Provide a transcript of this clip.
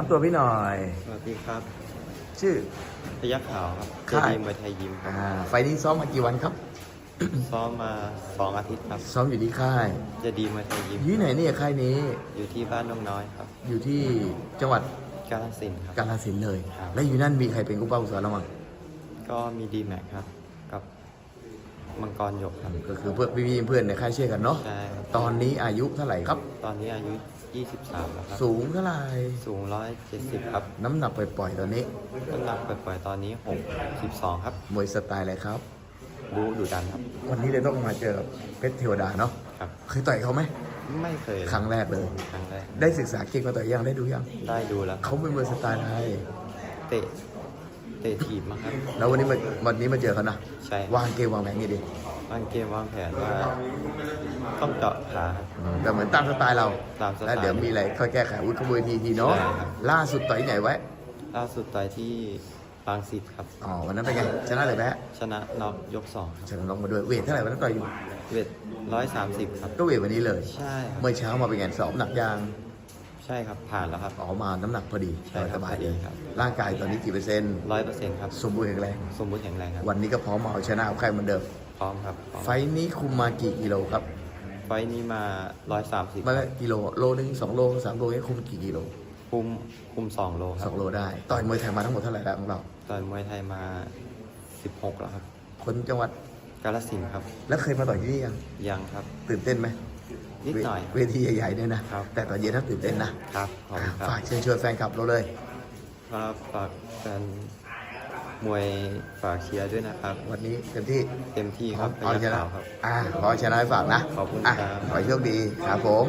ถามตัวพี่หน่อย สวัสดีครับ ชื่อพยักขาวครับเจค่ายดีมวยไทยยิมครับ อ่า ไฟล์นี้ซ้อมมากี่วันครับ ซ้อมมาสองอาทิตย์ครับ ซ้อมอยู่ที่ค่ายเจดีมวยไทยยิมอยู่ที่ไหนเนี่ยค่ายนี้ อยู่ที่บ้านน้องน้อยครับ อยู่ที่จังหวัดกาฬสินธุ์ครับ กาฬสินธุ์เลย ครับ และอยู่นั่นมีใครเป็นกู้เป้าสอนเรามั้งก็มีดีแม็กครับ กับมังกรหยกครับ ก็คือเพื่อนพี่ๆเพื่อนในค่ายเชื่อกันเนาะ ใช่ครับ ตอนนี้อายุเท่าไหร่ครับ ตอนนี้อายุ 23แล้วครับ สูงเท่าไหร่สูง 170 ครับ น้ำหนักปล่อยๆตอนนี้ น้ำหนักปล่อยๆตอนนี้ 62 ครับ มวยสไตล์อะไรครับ บูดุดันครับ วันนี้เลยต้องมาเจอกับเพชรเทวดาเนาะครับ เคยต่อยเขาไหม ไม่เคยเลยครั้งแรกเลย ครั้งแรก ได้ศึกษาเก่งมาต่อยยังได้ดูยังได้ดูแล้วเขาเป็นมวยสไตล์อะไรเตะ เตะถีบมาครับ แล้ววันนี้มาวันนี้มาเจอเขานะใช่ วางเกมวางแผนไงดี วางเกมวางแผนว่าต้องเจาะขาครับแต่เหมือนตามสไตล์เราตามสไตล์ แล้วเดี๋ยวมีอะไรค่อยแก้ไขอาวุฒิขบวนทีทีเนาะใช่ครับ ล่าสุดต่อยที่ไหนไว้ ล่าสุดต่อยที่บางสิทธิ์ครับ อ๋อ วันนั้นเป็นไง ชนะเลยแพ้ชนะน็อกยกสองครับชนะลงมาด้วย เวทเท่าไหร่วันนั้นต่อยอยู่ เวทร้อยสามสิบครับ ก็เวทวันนี้เลย ใช่ครับเมื่อเช้ามาเป็นไงสอบหนักยางใช่ครับผ่านแล้วครับออกมาน้ำหนักพอดีใช่ครับสบายๆเลยพอดีครับ ร่างกายตอนนี้กี่เปอร์เซ็นต์ ร้อยเปอร์เซ็นต์ครับ สมบูรณ์แข็งแรง สมบูรณ์แข็งแรงครับ วันนี้ก็พร้อมมาเอาชนะเอาใครเหมือนเดิม พร้อมครับพร้อมไฟท์นี้คุมมากี่กิโลครับไฟท์นี้มาร้อยสามสิบมากิโลโลนึงสองโลสามโลนี่คุมกี่กิโลคุมคุมสองโลคสรัอบงโลได้ ต่อยมวยไทยมาทั้งหมดเท่าไหร่แล้วของเรา ต่อยมวยไทยมาสิบหกแล้วครับ คนจังหวัดกาลสินธุ์ครับ แล้วเคยมาต่อยที่นี่ยังยังครับ ตื่นเต้นไหมนิดหน่อยเวเวทีใหญ่ๆเนี่ยนะครับ แต่ตอนเย็นถ้าตื่นเต้นนะครับขอบคุณคฝารักบเชิญชวนแฟนคลับเราเลย ครับฝากแฟน มวยฝากเชียร์ด้วยนะครับ วันนี้เต็มที่เต็มที่ครับพเอายักชนะขาวครับ อ่าขอชนะให้ฝากนะขอบคุณอะครับขอให้โชคดีครับผม